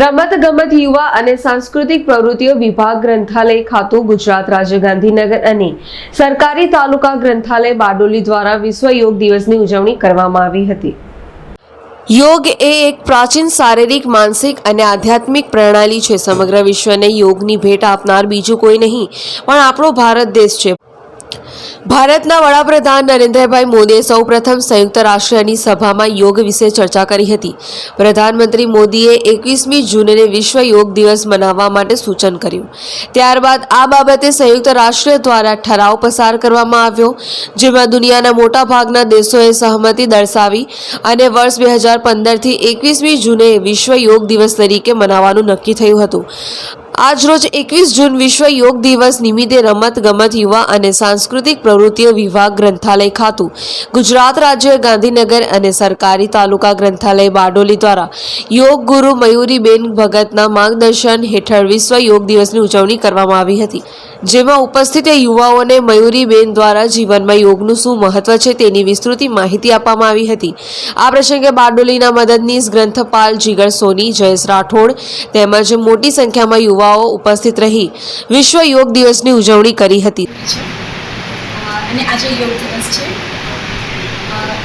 રમત ગમત યુવા અને સાંસ્કૃતિક પ્રવૃત્તિઓ વિભાગ ગ્રંથાલય ખાતું, ગુજરાત રાજ્ય ગાંધીનગર અને સરકારી તાલુકા ગ્રંથાલય બારડોલી દ્વારા વિશ્વ યોગ દિવસની ઉજવણી કરવામાં આવી હતી. યોગ એ એક પ્રાચીન શારીરિક, માનસિક અને આધ્યાત્મિક પ્રણાલી છે. સમગ્ર વિશ્વને યોગની ભેટ આપનાર બીજું કોઈ નહીં, પણ આપણો ભારત દેશ છે. ભારતના વડાપ્રધાન નરેન્દ્રભાઈ મોદીએ સૌપ્રથમ સંયુક્ત રાષ્ટ્રની સભામાં યોગ વિશે ચર્ચા કરી હતી. પ્રધાનમંત્રી મોદીએ એકવીસમી જૂનને વિશ્વ યોગ દિવસ મનાવવા માટે સૂચન કર્યું. ત્યારબાદ આ બાબતે સંયુક્ત રાષ્ટ્ર દ્વારા ઠરાવ પસાર કરવામાં આવ્યો, જેમાં દુનિયાના મોટા ભાગના દેશોએ સહમતિ દર્શાવી અને વર્ષ બે હજાર પંદરથી એકવીસમી જૂને વિશ્વ યોગ દિવસ તરીકે મનાવવાનું નક્કી થયું હતું. આજરોજ એકવીસ જૂન વિશ્વ યોગ દિવસ નિમિત્તે રમત ગમત યુવા અને સાંસ્કૃતિક પ્રવૃત્તિઓ વિભાગ ગ્રંથાલય ખાતું, ગુજરાત રાજ્ય ગાંધીનગર અને સરકારી તાલુકા ગ્રંથાલય બારડોલી દ્વારા યોગ ગુરુ મયુરીબેન ભગતના માર્ગદર્શન હેઠળ વિશ્વ યોગ દિવસની ઉજવણી કરવામાં આવી હતી, જેમાં ઉપસ્થિત યુવાઓને મયુરીબેન દ્વારા જીવનમાં યોગનું શું મહત્વ છે તેની વિસ્તૃત માહિતી આપવામાં આવી હતી. આ પ્રસંગે બારડોલીના મદદનીશ ગ્રંથપાલ જીગર સોની, જયેશ રાઠોડ તેમજ મોટી સંખ્યામાં યુવાઓ ઉપસ્થિત રહી વિશ્વ યોગ દિવસની ઉજવણી કરી હતી. અને આજે યોગ દિવસ છે.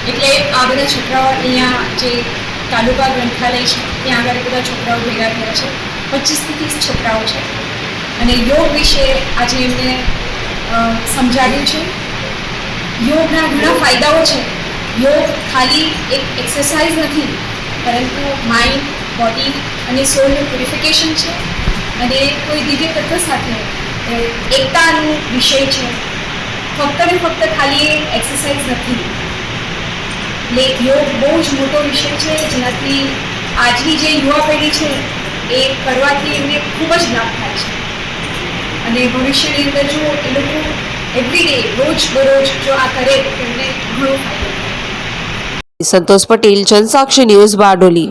એટલે આ બધા છોકરાઓ અહીંયા જે તાલુકા ગ્રંથાલય છે, ત્યાં આગળ બધા છોકરાઓ ભેગા થયા છે. પચીસથી ત્રીસ છોકરાઓ છે. અને યોગ વિશે આજે એમને સમજાવ્યું છે. યોગના ઘણા ફાયદાઓ છે. યોગ ખાલી એક એક્સરસાઇઝ નથી, પરંતુ માઇન્ડ બોડી અને સોલનું પ્યુરિફિકેશન છે. અને કોઈ દિવ્ય તત્વ સાથે એકતાનો વિષય છે. ફક્ત ને ફક્ત ખાલી એક્સરસાઇઝ નથી. એટલે યોગ બહુ જ મોટો વિષય છે, જેનાથી આજની જે યુવા પેઢી છે, એ કરવાથી એમને ખૂબ જ લાભ થાય છે. અને ભવિષ્યની અંદર જો એ લોકો એવરીડે રોજ બરોજ જો આ કરે, તો એમને ઘણો ફાયદો સંતોષ પટેલ, જનસાક્ષી ન્યૂઝ બારડોલી.